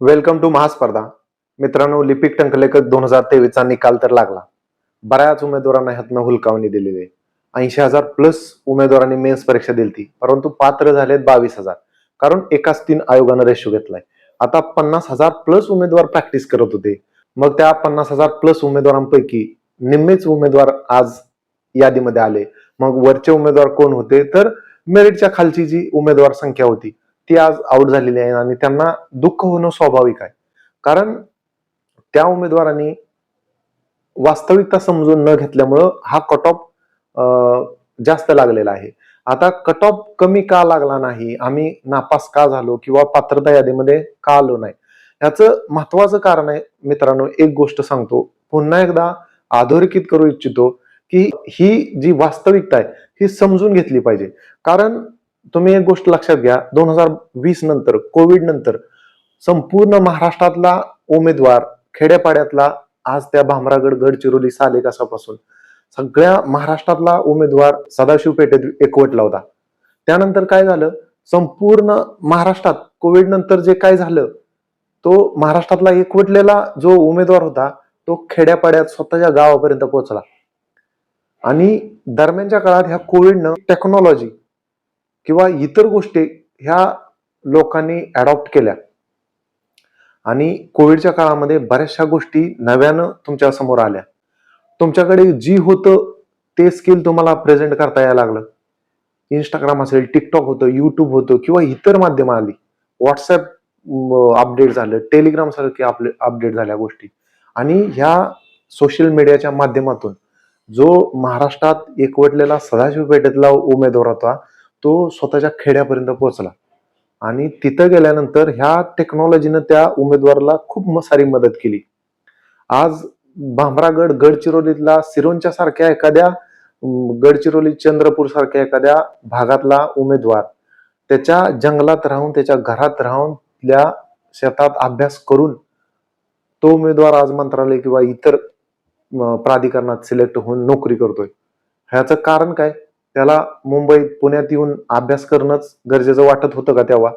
Welcome to महास्पर्धा मित्रांनो लिपिक टंकलेखक दोन हजार तेवीसचा निकाल तर लागला. बऱ्याच उमेदवारांना ह्यातनं हुलकावणी दिलेली आहे. ऐंशी हजार प्लस उमेदवारांनी मेन्स परीक्षा दिली परंतु पात्र झालेत बावीस हजार. कारण एकाच तीन आयोगानं रेशो घेतलाय. आता पन्नास हजार प्लस उमेदवार प्रॅक्टिस करत होते. मग त्या पन्नास हजार प्लस उमेदवारांपैकी निम्मेच उमेदवार आज यादीमध्ये आले. मग वरचे उमेदवार कोण होते? तर मेरिटच्या खालची जी उमेदवार संख्या होती ती आज आउट झालेली आहे आणि त्यांना दुःख होणं स्वाभाविक आहे. कारण त्या उमेदवारांनी वास्तविकता समजून न घेतल्यामुळं हा कट ऑफ जास्त लागलेला आहे. आता कट ऑफ कमी का लागला नाही आम्ही नापास का झालो किंवा पात्रता यादीमध्ये का आलो नाही याचं महत्वाचं कारण आहे. मित्रांनो एक गोष्ट सांगतो. पुन्हा एकदा अधोरेखित करू इच्छितो की ही जी वास्तविकता आहे ही समजून घेतली पाहिजे. कारण तुम्ही एक गोष्ट लक्षात घ्या दोन हजार वीस नंतर कोविड नंतर संपूर्ण महाराष्ट्रातला उमेदवार खेड्यापाड्यातला आज त्या भामरागड गडचिरोली सालेकासापासून सगळ्या महाराष्ट्रातला उमेदवार सदाशिव पेठेत एकवटला होता. त्यानंतर काय झालं? संपूर्ण महाराष्ट्रात कोविड नंतर जे काय झालं तो महाराष्ट्रातला एकवटलेला जो उमेदवार होता तो खेड्यापाड्यात स्वतःच्या गावापर्यंत पोहोचला. आणि दरम्यानच्या काळात ह्या कोविडनं टेक्नॉलॉजी किंवा इतर गोष्टी ह्या लोकांनी अडॉप्ट केल्या. आणि कोविडच्या काळामध्ये बऱ्याचशा गोष्टी नव्यानं तुमच्यासमोर आल्या. तुमच्याकडे जी होतं ते स्किल तुम्हाला प्रेझेंट करता यायला लागलं. इंस्टाग्राम असेल टिकटॉक होतं युट्यूब होतं किंवा इतर माध्यमं आली. व्हॉट्सअप अपडेट झालं. टेलिग्राम सारखे आपले अपडेट झाल्या गोष्टी. आणि ह्या सोशल मीडियाच्या माध्यमातून जो महाराष्ट्रात एकवटलेला सदाशिव पेठेतला उमेदवार होता तो स्वतःच्या खेड्यापर्यंत पोहोचला. आणि तिथं गेल्यानंतर ह्या टेक्नॉलॉजीनं त्या उमेदवाराला खूप म- सारी मदत केली. आज भामरागड गडचिरोलीतला सिरोंच्या सारख्या एखाद्या गडचिरोली चंद्रपूर सारख्या एखाद्या भागातला उमेदवार त्याच्या जंगलात राहून त्याच्या घरात राहून त्या शेतात अभ्यास करून तो उमेदवार आज मंत्रालय किंवा इतर प्राधिकरणात सिलेक्ट होऊन नोकरी करतोय. ह्याचं कारण काय? त्याला मुंबईत पुण्यात येऊन अभ्यास करणंच गरजेचं वाटत होतं का तेव्हा?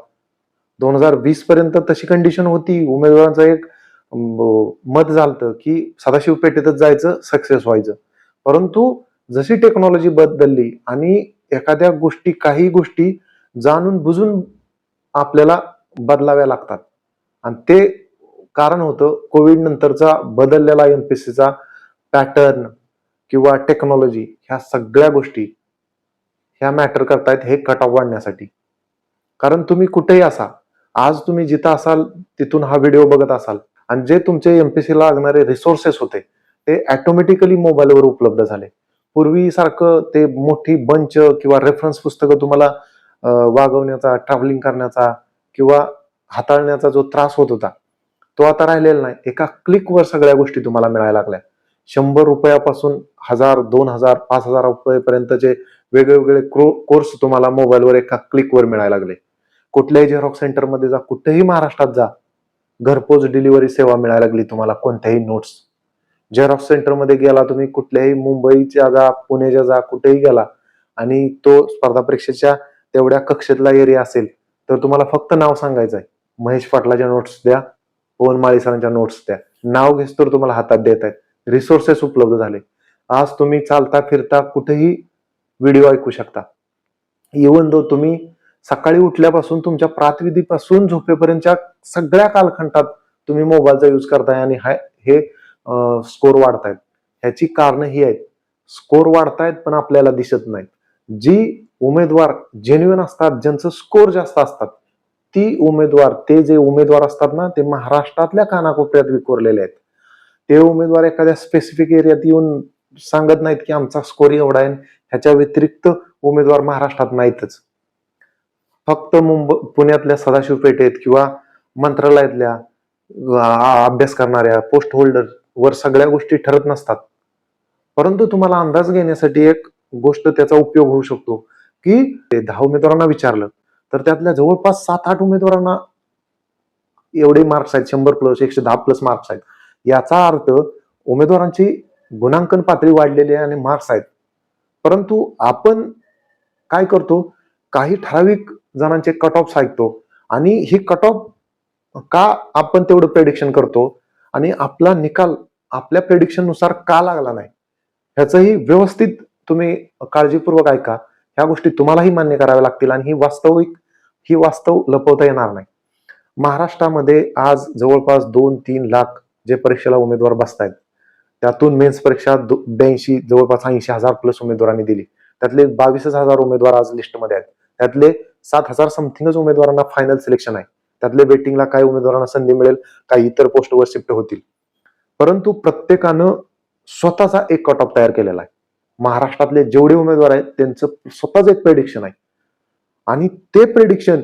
दोन हजार वीस पर्यंत तशी कंडिशन होती. उमेदवारांचं एक मत झालं की सदाशिव पेठेतच जायचं सक्सेस व्हायचं. परंतु जशी टेक्नॉलॉजी बदलली आणि एखाद्या गोष्टी काही गोष्टी जाणून बुजून आपल्याला बदलाव्या लागतात. आणि ते कारण होतं कोविड नंतरचा बदललेला एमपीसीचा पॅटर्न किंवा टेक्नॉलॉजी ह्या सगळ्या गोष्टी. ह्या मॅटर करतायत हे कट ऑफ वाढण्यासाठी. कारण तुम्ही कुठेही असा आज तुम्ही जिथं असाल तिथून हा व्हिडिओ बघत असाल आणि जे तुमचे एमपीसी ला लागणारे रिसोर्सेस होते ते ॲटोमॅटिकली मोबाईलवर उपलब्ध झाले. पूर्वी सारखं ते मोठी बंच किंवा रेफरन्स पुस्तकं तुम्हाला वागवण्याचा ट्रॅव्हलिंग करण्याचा किंवा हाताळण्याचा जो त्रास होत होता तो आता राहिलेला नाही. एका क्लिकवर सगळ्या गोष्टी तुम्हाला मिळायला लागल्या. शंभर रुपयापासून हजार दोन हजार पाच हजार रुपयेपर्यंतचे वेगवेगळे कोर्स तुम्हाला मोबाईलवर एका क्लिकवर मिळायला लागले. कुठल्याही झेरॉक्स सेंटरमध्ये जा कुठेही महाराष्ट्रात जा घरपोच डिलिव्हरी सेवा मिळायला लागली तुम्हाला कोणत्याही नोट्स झेरॉक्स सेंटरमध्ये गेला तुम्ही कुठल्याही मुंबईच्या जा पुण्याच्या जा कुठेही गेला आणि तो स्पर्धा परीक्षेच्या तेवढ्या कक्षेतला एरिया असेल तर तुम्हाला फक्त नाव सांगायचं आहे. महेश पाटलाच्या नोट्स द्या पवन माळी सरांच्या नोट्स द्या. नाव घेस तर तुम्हाला हातात देत आहेत. रिसोर्सेस उपलब्ध झाले. आज तुम्ही चालता फिरता कुठेही व्हिडिओ ऐकू शकता. इवन दो तुम्ही सकाळी उठल्यापासून तुमच्या प्रातविधीपासून झोपेपर्यंतच्या सगळ्या कालखंडात तुम्ही मोबाईलचा यूज करताय आणि हाय हे स्कोर वाढतायत. ह्याची कारणं ही आहेत. स्कोर वाढतायत पण आपल्याला दिसत नाहीत. जी उमेदवार जेन्युन असतात ज्यांचं स्कोर जास्त असतात ती उमेदवार ते जे उमेदवार असतात ना ते महाराष्ट्रातल्या कानाकोपऱ्यात विखुरलेले आहेत. ते उमेदवार एखाद्या स्पेसिफिक एरियात येऊन सांगत नाहीत की आमचा स्कोर एवढा आहे ह्याच्या व्यतिरिक्त उमेदवार महाराष्ट्रात नाहीतच. फक्त मुंबई पुण्यातल्या सदाशिव पेठेत किंवा मंत्रालयातल्या अभ्यास करणाऱ्या पोस्ट होल्डर वर सगळ्या गोष्टी ठरत नसतात. परंतु तुम्हाला अंदाज घेण्यासाठी एक गोष्ट त्याचा उपयोग होऊ शकतो की ते दहा उमेदवारांना विचारलं तर त्यातल्या जवळपास सात आठ उमेदवारांना एवढे मार्क्स आहेत शंभर प्लस एकशे दहा प्लस मार्क्स आहेत. याचा अर्थ उमेदवारांची गुणांकन पातळी वाढलेली आहे आणि मार्क्स आहेत. परंतु आपण काय करतो? काही ठराविक जणांचे कट ऑफ ऐकतो आणि ही कट ऑफ का आपण तेवढं प्रेडिक्शन करतो? आणि आपला निकाल आपल्या प्रेडिक्शननुसार का लागला नाही? ह्याचंही व्यवस्थित तुम्ही काळजीपूर्वक ऐका. ह्या गोष्टी तुम्हालाही मान्य कराव्या लागतील आणि ही वास्तविक ही वास्तव लपवता येणार नाही. महाराष्ट्रामध्ये आज जवळपास दोन तीन लाख जे परीक्षेला उमेदवार बसतायत त्यातून मेन्स परीक्षा ब्याऐंशी जवळपास ऐंशी हजार प्लस उमेदवारांनी दिली. त्यातले बावीसच हजार उमेदवार आज लिस्टमध्ये आहेत. त्यातले सात हजार समथिंगच उमेदवारांना फायनल सिलेक्शन आहे. त्यातले वेटिंगला काही उमेदवारांना संधी मिळेल काही इतर पोस्टवर शिफ्ट होतील. परंतु प्रत्येकानं स्वतःचा एक कट ऑफ तयार केलेला आहे. महाराष्ट्रातले जेवढे उमेदवार आहेत त्यांचं स्वतःच एक प्रेडिक्शन आहे. आणि ते प्रेडिक्शन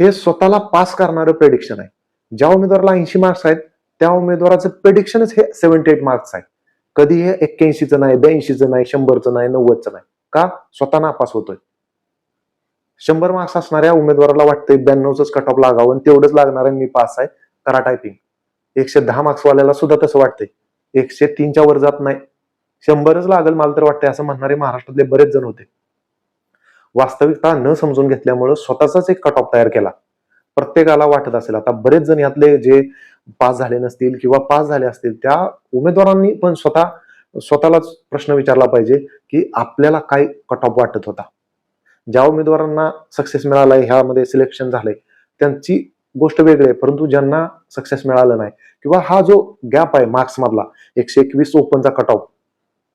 हे स्वतःला पास करणारं प्रेडिक्शन आहे. ज्या उमेदवाराला ऐंशी मार्क्स आहेत त्या उमेदवाराचं प्रेडिक्शनच हे सेव्हन्टी एट मार्क्स आहे. कधी हे एक्क्याऐंशीचं नाही ब्याऐंशीचं नाही शंभरचं नाही नव्वदचं नाही. का? स्वतः नापास होतोय. शंभर मार्क्स असणाऱ्या उमेदवाराला वाटतंय ब्याण्णवच कट ऑफ लागावं आणि तेवढंच लागणार आहे मी पास आहे करा टायपिंग एकशे दहा मार्क्सवाल्याला सुद्धा तसं वाटतंय. एकशे तीनच्या वर जात नाही. शंभरच लागल मला तर वाटतंय असं म्हणणारे महाराष्ट्रातले बरेच जण होते. वास्तविकता न समजून घेतल्यामुळं स्वतःचाच एक कट ऑफ तयार केला. प्रत्येकाला वाटत असेल. आता बरेच जण यातले जे पास झाले नसतील किंवा पास झाले असतील त्या उमेदवारांनी पण स्वतः स्वतःलाच प्रश्न विचारला पाहिजे की आपल्याला काय कट ऑफ वाटत होता. ज्या उमेदवारांना सक्सेस मिळालाय ह्यामध्ये सिलेक्शन झालंय त्यांची गोष्ट वेगळी आहे परंतु ज्यांना सक्सेस मिळालं नाही किंवा हा जो गॅप आहे मार्क्स मधला एकशे एकवीस ओपनचा कट ऑफ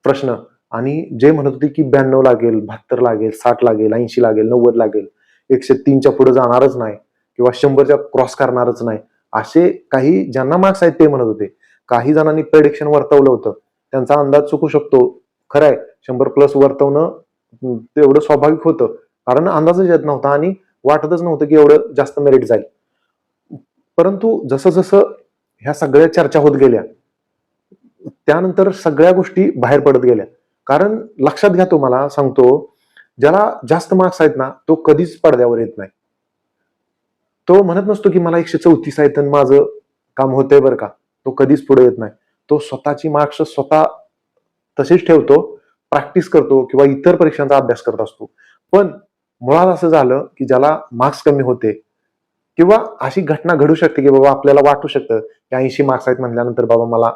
प्रश्न आणि जे म्हणत होते की ब्याण्णव लागेल बहात्तर लागेल साठ लागेल ऐंशी लागेल नव्वद लागेल एकशे तीनच्या पुढे जाणारच नाही किंवा शंभरच्या क्रॉस करणारच नाही असे काही ज्यांना मार्क्स आहेत ते म्हणत होते. काही जणांनी प्रेडिक्शन वर्तवलं होतं. त्यांचा अंदाज चुकू शकतो. खरं आहे शंभर प्लस वर्तवणं तेवढं स्वाभाविक होतं. कारण अंदाजच येत नव्हता आणि वाटतच नव्हतं की एवढं जास्त मेरिट जाईल. परंतु जसं जसं ह्या सगळ्या चर्चा होत गेल्या त्यानंतर सगळ्या गोष्टी बाहेर पडत गेल्या. कारण लक्षात घ्या तुम्हाला सांगतो ज्याला जास्त मार्क्स आहेत ना तो कधीच पडद्यावर येत नाही. तो म्हणत नसतो की मला एकशे चौतीस आहे तर माझं काम होतंय बरं का. तो कधीच पुढे येत नाही. तो स्वतःची मार्क्स स्वतः तसेच ठेवतो प्रॅक्टिस करतो किंवा इतर परीक्षांचा अभ्यास करत असतो. पण मुळात असं झालं की ज्याला मार्क्स कमी होते किंवा अशी घटना घडू शकते की बाबा आपल्याला वाटू शकतं की ऐंशी मार्क्स आहेत म्हणल्यानंतर बाबा मला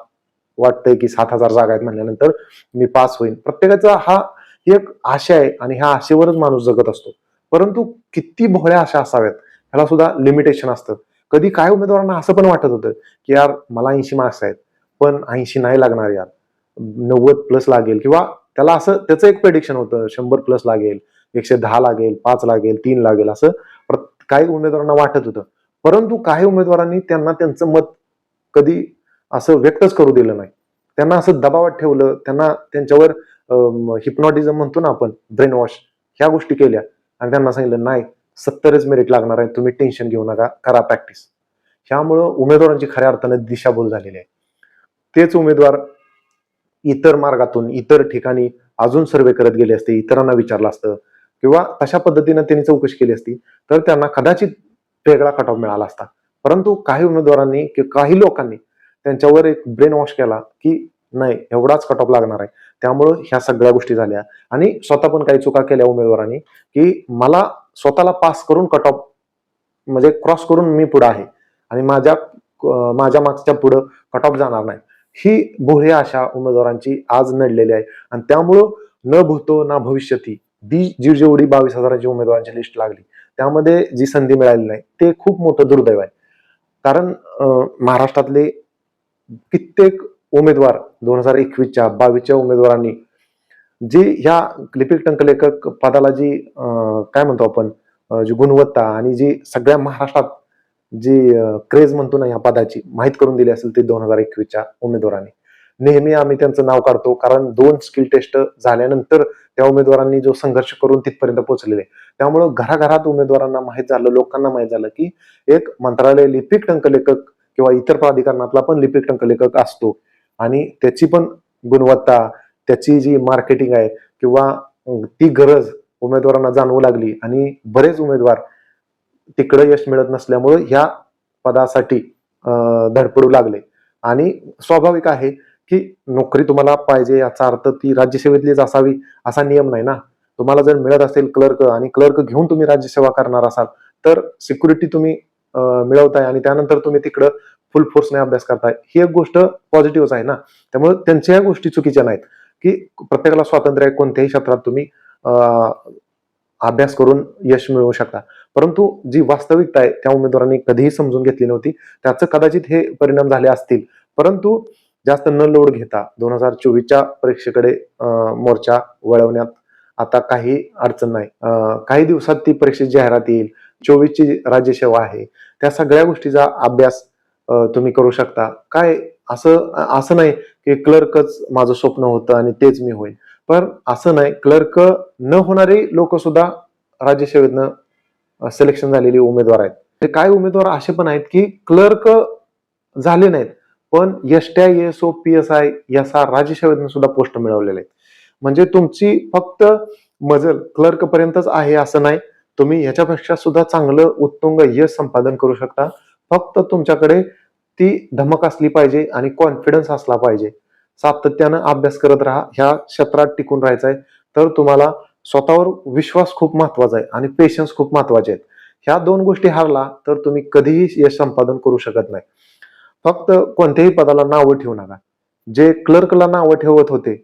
वाटतंय की सात हजार जागा आहेत म्हणल्यानंतर मी पास होईन. प्रत्येकाचा हा एक आशा आहे आणि ह्या आशेवरच माणूस जगत असतो. परंतु किती भोळ्या आशा असाव्यात? ह्याला सुद्धा लिमिटेशन असतं. कधी काय उमेदवारांना असं पण वाटत होतं की यार मला ऐंशी मार्क्स आहेत पण ऐंशी नाही लागणार यार. नव्वद प्लस लागेल किंवा त्याला असं त्याचं एक प्रेडिक्शन होतं शंभर प्लस लागेल एकशे दहा लागेल पाच लागेल तीन लागेल असं काही उमेदवारांना वाटत होतं. परंतु काही उमेदवारांनी त्यांना त्यांचं मत कधी असं व्यक्तच करू दिलं नाही. त्यांना असं दबावात ठेवलं त्यांना त्यांच्यावर हिप्नॉटिझम म्हणतो ना आपण ब्रेन वॉश ह्या गोष्टी केल्या. आणि त्यांना सांगितलं नाही सत्तरच मेरिट लागणार आहे. तुम्ही टेन्शन घेऊ नका. करा प्रॅक्टिस ह्यामुळं उमेदवारांची खऱ्या अर्थाने दिशाभूल झालेली आहे. तेच उमेदवार इतर मार्गातून इतर ठिकाणी अजून सर्वे करत गेले असते इतरांना विचारलं असतं किंवा तशा पद्धतीनं त्यांनी चौकशी केली असती तर त्यांना कदाचित वेगळा कट ऑफ मिळाला असता. परंतु काही उमेदवारांनी किंवा काही लोकांनी त्यांच्यावर एक ब्रेन वॉश केला की नाही एवढाच कट ऑफ लागणार आहे. त्यामुळं ह्या सगळ्या गोष्टी झाल्या. आणि स्वतः पण काही चुका केल्या उमेदवारांनी की मला स्वतःला पास करून कट ऑफ म्हणजे क्रॉस करून मी पुढे आहे. आणि माझ्या माझ्या मागच्या पुढं कट ऑफ जाणार नाही. ही भोळे आशा उमेदवारांची आज नडलेली आहे. आणि त्यामुळं न भूतो ना भविष्यती दी जी जेवढी बावीस हजाराची उमेदवारांची लिस्ट लागली त्यामध्ये जी संधी मिळाली नाही ते खूप मोठं दुर्दैव आहे. कारण महाराष्ट्रातले कित्येक उमेदवार दोन हजार एकवीसच्या बावीसच्या उमेदवारांनी जी ह्या लिपिक टंकलेखक पदाला जी काय म्हणतो आपण जी गुणवत्ता आणि जी सगळ्या महाराष्ट्रात जी क्रेज म्हणतो ना या पदाची माहीत करून दिली असेल ते दोन हजार एकवीसच्या उमेदवारांनी. नेहमी आम्ही त्यांचं नाव काढतो कारण दोन स्किल टेस्ट झाल्यानंतर त्या उमेदवारांनी जो संघर्ष करून तिथपर्यंत पोहोचलेले. त्यामुळं घराघरात उमेदवारांना माहीत झालं लोकांना माहीत झालं की एक मंत्रालय लिपिक टंकलेखक किंवा इतर प्राधिकरणातला पण लिपिक टंकलेखक असतो. आणि त्याची पण गुणवत्ता त्याची जी मार्केटिंग आहे किंवा ती गरज उमेदवारांना जाणवू लागली आणि बरेच उमेदवार तिकडे यश मिळत नसल्यामुळे ह्या पदासाठी धडपडू लागले. आणि स्वाभाविक आहे की नोकरी तुम्हाला पाहिजे याचा अर्थ ती राज्यसेवेतलीच असावी असा नियम नाही ना. तुम्हाला जर मिळत असेल क्लर्क आणि क्लर्क घेऊन तुम्ही राज्यसेवा करणार असाल तर सिक्युरिटी तुम्ही मिळवताय आणि त्यानंतर तुम्ही तिकडं फुल फोर्सने अभ्यास करताय. ही एक गोष्ट पॉझिटिव्हच आहे ना. त्यामुळे त्यांच्या या गोष्टी चुकीच्या नाहीत. की प्रत्येकाला स्वातंत्र्य आहे कोणत्याही क्षेत्रात तुम्ही अभ्यास करून यश मिळवू शकता. परंतु जी वास्तविकता आहे त्या उमेदवारांनी कधीही समजून घेतली नव्हती. त्याचं कदाचित हे परिणाम झाले असतील. परंतु जास्त न लोड घेता दोन हजार चोवीसच्या परीक्षेकडे मोर्चा वळवण्यात आता काही अडचण नाही. काही दिवसात ती परीक्षेची जाहिरात येईल. चोवीसची राज्यसेवा आहे. त्या सगळ्या गोष्टीचा अभ्यास तुम्ही करू शकता. काय असं असं नाही की क्लर्कच माझं स्वप्न होतं आणि तेच मी होईल पण असं नाही क्लर्क न होणारे लोक सुद्धा राज्यसेवेतनं सिलेक्शन झालेली उमेदवार आहेत. ते काय उमेदवार असे पण आहेत की क्लर्क झाले नाहीत पण S T I S O P S I याचा राज्यसेवेतनं सुद्धा पोस्ट मिळवलेले आहेत. म्हणजे तुमची फक्त मजल क्लर्क पर्यंतच आहे असं नाही तुम्ही ह्याच्यापेक्षा सुद्धा चांगलं उत्तुंग यश संपादन करू शकता. फक्त तुमच्याकडे ती धमक असली पाहिजे आणि कॉन्फिडन्स असला पाहिजे. सातत्यानं अभ्यास करत राहा ह्या क्षेत्रात टिकून राहायचंय. तर तुम्हाला स्वतःवर विश्वास खूप महत्त्वाचा आहे आणि पेशन्स खूप महत्त्वाचे आहेत. ह्या दोन गोष्टी हारला तर तुम्ही कधीही यश संपादन करू शकत नाही. फक्त कोणत्याही पदाला नावं ठेवू नका. जे क्लर्कला नावं ठेवत होते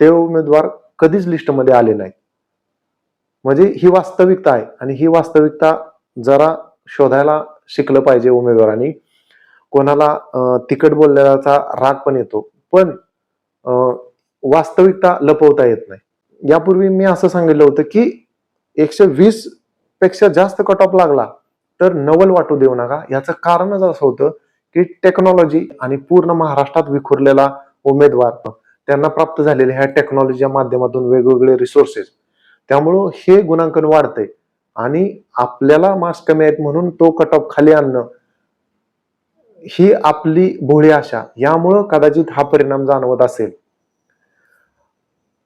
ते उमेदवार कधीच लिस्टमध्ये आले नाही म्हणजे ही वास्तविकता आहे आणि ही वास्तविकता जरा शोधायला शिकलं पाहिजे उमेदवारांनी. कोणाला तिकट बोलण्याचा राग पण येतो पण वास्तविकता लपवता येत नाही. यापूर्वी मी असं सांगितलं होतं की एकशे वीसपेक्षा जास्त कट ऑफ लागला तर नवल वाटू देऊ नका. याचं कारणच असं होतं की टेक्नॉलॉजी आणि पूर्ण महाराष्ट्रात विखुरलेला उमेदवार त्यांना प्राप्त झालेले ह्या टेक्नॉलॉजीच्या माध्यमातून वेगवेगळे रिसोर्सेस त्यामुळं हे गुणांकन वाढतंय आणि आपल्याला मार्क्स कमी आहेत म्हणून तो कट ऑफ खाली आणणं ही आपली भोळी आशा यामुळं कदाचित हा परिणाम जाणवत असेल.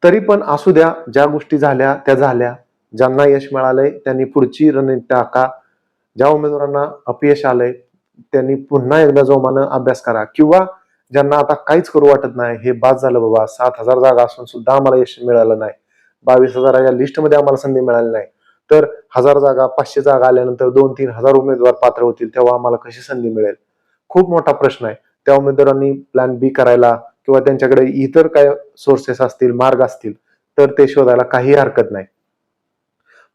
तरी पण असू द्या ज्या गोष्टी झाल्या त्या झाल्या. ज्यांना यश मिळालंय त्यांनी पुढची रणनीती टाका ज्या उमेदवारांना अपयश आलंय त्यांनी पुन्हा एकदा जोमानं अभ्यास करा. किंवा ज्यांना आता काहीच करू वाटत नाही हे बाद झालं बाबा सात हजार जागा असून सुद्धा आम्हाला यश मिळालं नाही. बावीस हजाराच्या लिस्टमध्ये आम्हाला संधी मिळाली नाही. तर हजार जागा पाचशे जागा आल्यानंतर दोन तीन हजार उमेदवार पात्र होतील तेव्हा आम्हाला कशी संधी मिळेल? खूप मोठा प्रश्न आहे. त्या उमेदवारांनी प्लॅन बी करायला किंवा त्यांच्याकडे इतर काय सोर्सेस असतील मार्ग असतील तर ते शोधायला काही हरकत नाही.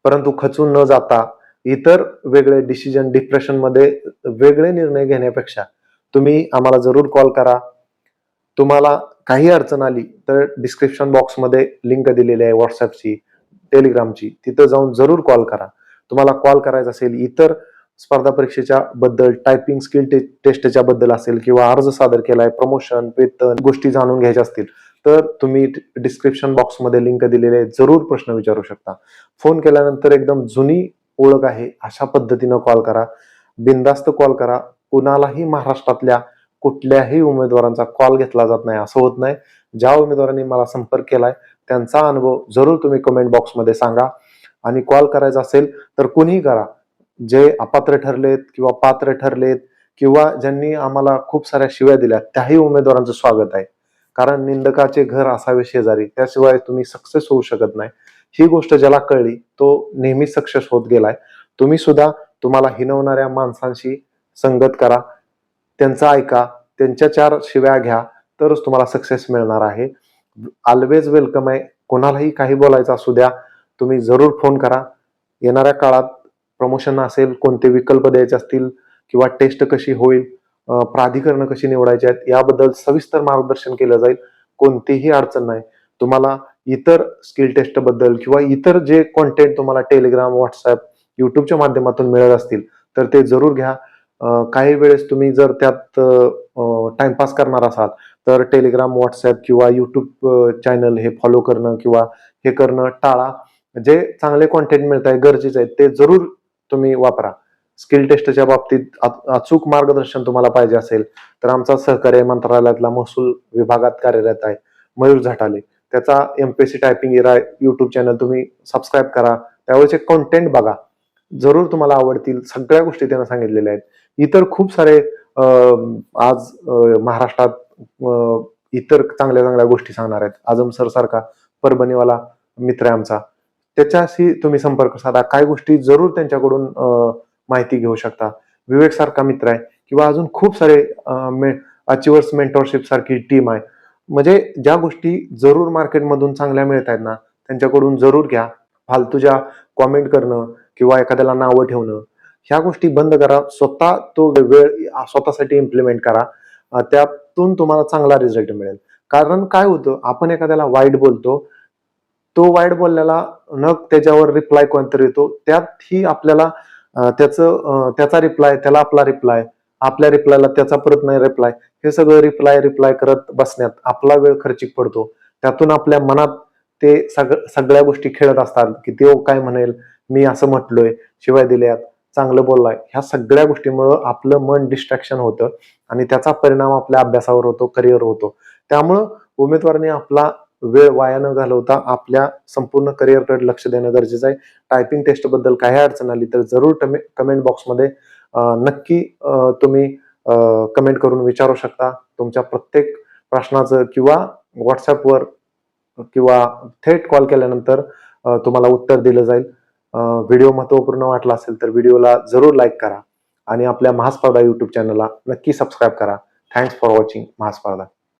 परंतु खचून न जाता इतर वेगळे डिसिजन डिप्रेशनमध्ये वेगळे निर्णय घेण्यापेक्षा तुम्ही आम्हाला जरूर कॉल करा. तुम्हाला काही अडचण आली तर डिस्क्रिप्शन बॉक्समध्ये लिंक दिलेली आहे व्हॉट्सअपची टेलिग्रामची तिथं जाऊन जरूर कॉल करा. तुम्हाला कॉल करायचा असेल इतर स्पर्धा परीक्षेच्या बद्दल टायपिंग स्किल टेस्टच्या बद्दल असेल किंवा अर्ज सादर केलाय प्रमोशन वेतन गोष्टी जाणून घ्यायच्या असतील तर तुम्ही डिस्क्रिप्शन बॉक्समध्ये लिंक दिलेले जरूर प्रश्न विचारू शकता. फोन केल्यानंतर एकदम जुनी ओळख आहे अशा पद्धतीनं कॉल करा. बिनधास्त कॉल करा. कुणालाही महाराष्ट्रातल्या कुठल्याही उमेदवारांचा कॉल घेतला जात नाही असं होत नाही. ज्या उमेदवारांनी मला संपर्क केलाय त्यांचा अनुभव जरूर तुम्ही कमेंट बॉक्समध्ये सांगा. आणि कॉल करायचा असेल तर कुणीही करा. जे अपात्र ठरलेत किंवा पात्र ठरलेत किंवा ज्यांनी आम्हाला खूप साऱ्या शिव्या दिल्या त्याही उमेदवारांचं स्वागत आहे. कारण निंदकाचे घर असावे शेजारी त्याशिवाय तुम्ही सक्सेस होऊ शकत नाही. ही गोष्ट ज्याला कळली तो नेहमी सक्सेस होत गेलाय. तुम्ही सुद्धा तुम्हाला हिनवणाऱ्या माणसांशी संगत करा त्यांचा ऐका त्यांच्या चार शिव्या घ्या तरच तुम्हाला सक्सेस मिळणार आहे. ऑलवेज वेलकम आहे. कोणालाही काही बोलायचं असू द्या तुम्ही जरूर फोन करा. येणाऱ्या काळात प्रमोशन असेल कोणते विकल्प द्यायचे असतील किंवा टेस्ट कशी होईल प्राधिकरणं प्राधिकरण कशी निवडायची आहेत याबद्दल सविस्तर मार्गदर्शन केलं जाईल. कोणतीही अडचण नाही. तुम्हाला इतर स्किल टेस्टबद्दल किंवा इतर जे कॉन्टेंट तुम्हाला टेलिग्राम व्हॉट्सअप युट्यूबच्या माध्यमातून मिळत असतील तर ते जरूर घ्या. काही वेळेस तुम्ही जर त्यात टाइमपास करणार असाल तर टेलिग्राम व्हॉट्सअप किंवा युट्यूब चॅनल हे फॉलो करणं किंवा हे करणं टाळा. जे चांगले कॉन्टेंट मिळत आहे गरजेचे आहेत ते जरूर तुम्ही वापरा. स्किल टेस्टच्या बाबतीत अचूक मार्गदर्शन तुम्हाला पाहिजे असेल तर आमचा सहकार्य मंत्रालयातला महसूल विभागात कार्यरत आहे मयूर झटाले. त्याचा MPSC typing era YouTube channel तुम्ही सबस्क्राईब करा. त्यावेळेचे कॉन्टेंट बघा. जरूर तुम्हाला आवडतील सगळ्या गोष्टी त्यांना सांगितलेल्या आहेत. इतर खूप सारे आज महाराष्ट्रात इतर चांगल्या चांगल्या गोष्टी सांगणार आहेत. आजम सर सारखा परभणीवाला मित्र आहे आमचा. त्याच्याशी तुम्ही संपर्क साधा. काय गोष्टी जरूर त्यांच्याकडून माहिती घेऊ शकता. विवेक सारखा मित्र आहे किंवा अजून खूप सारे अचिवर्स मेंटॉरशिप सारखी टीम आहे. म्हणजे ज्या गोष्टी जरूर मार्केटमधून चांगल्या मिळत आहेत ना त्यांच्याकडून जरूर घ्या. फालतूच्या कॉमेंट करणं किंवा एखाद्याला नावं ठेवणं ह्या गोष्टी बंद करा. स्वतः तो वेळ स्वतःसाठी इम्प्लिमेंट करा. त्यातून तुम्हाला चांगला रिझल्ट मिळेल. कारण काय होतं आपण एखाद्याला वाईट बोलतो तो वाईट बोलण्याला न त्याच्यावर रिप्लाय कोणतरी येतो त्यात ही आपल्याला त्याचं त्याचा रिप्लाय त्याला आपला रिप्लाय आपल्या रिप्लायला त्याचा परत नाही रिप्लाय हे सगळं रिप्लाय रिप्लाय करत बसण्यात आपला वेळ खर्चिक पडतो. त्यातून आपल्या मनात ते सग सगळ्या गोष्टी खेळत असतात की ते काय म्हणेल मी असं म्हटलोय शिवाय दिल्यात चांगलं बोललाय ह्या सगळ्या गोष्टीमुळं आपलं मन डिस्ट्रॅक्शन होतं आणि त्याचा परिणाम आपल्या अभ्यासावर होतो करिअर होतो. त्यामुळं उमेदवारने आपला वेळ वाया न घालवता आपल्या संपूर्ण करिअरकडे लक्ष देणं गरजेचं आहे. टायपिंग टेस्टबद्दल काही अडचण आली तर जरूर कमेंट बॉक्समध्ये नक्की तुम्ही कमेंट करून विचारू शकता. तुमच्या प्रत्येक प्रश्नाचं किंवा व्हॉट्सअपवर किंवा थेट कॉल केल्यानंतर तुम्हाला उत्तर दिलं जाईल. व्हिडिओ महत्त्वपूर्ण वाटला असेल तर व्हिडिओला जरूर लाईक करा. आणि आपल्या महास्पर्धा युट्यूब चॅनलला नक्की सबस्क्राईब करा. Thanks for watching Mahaspardha.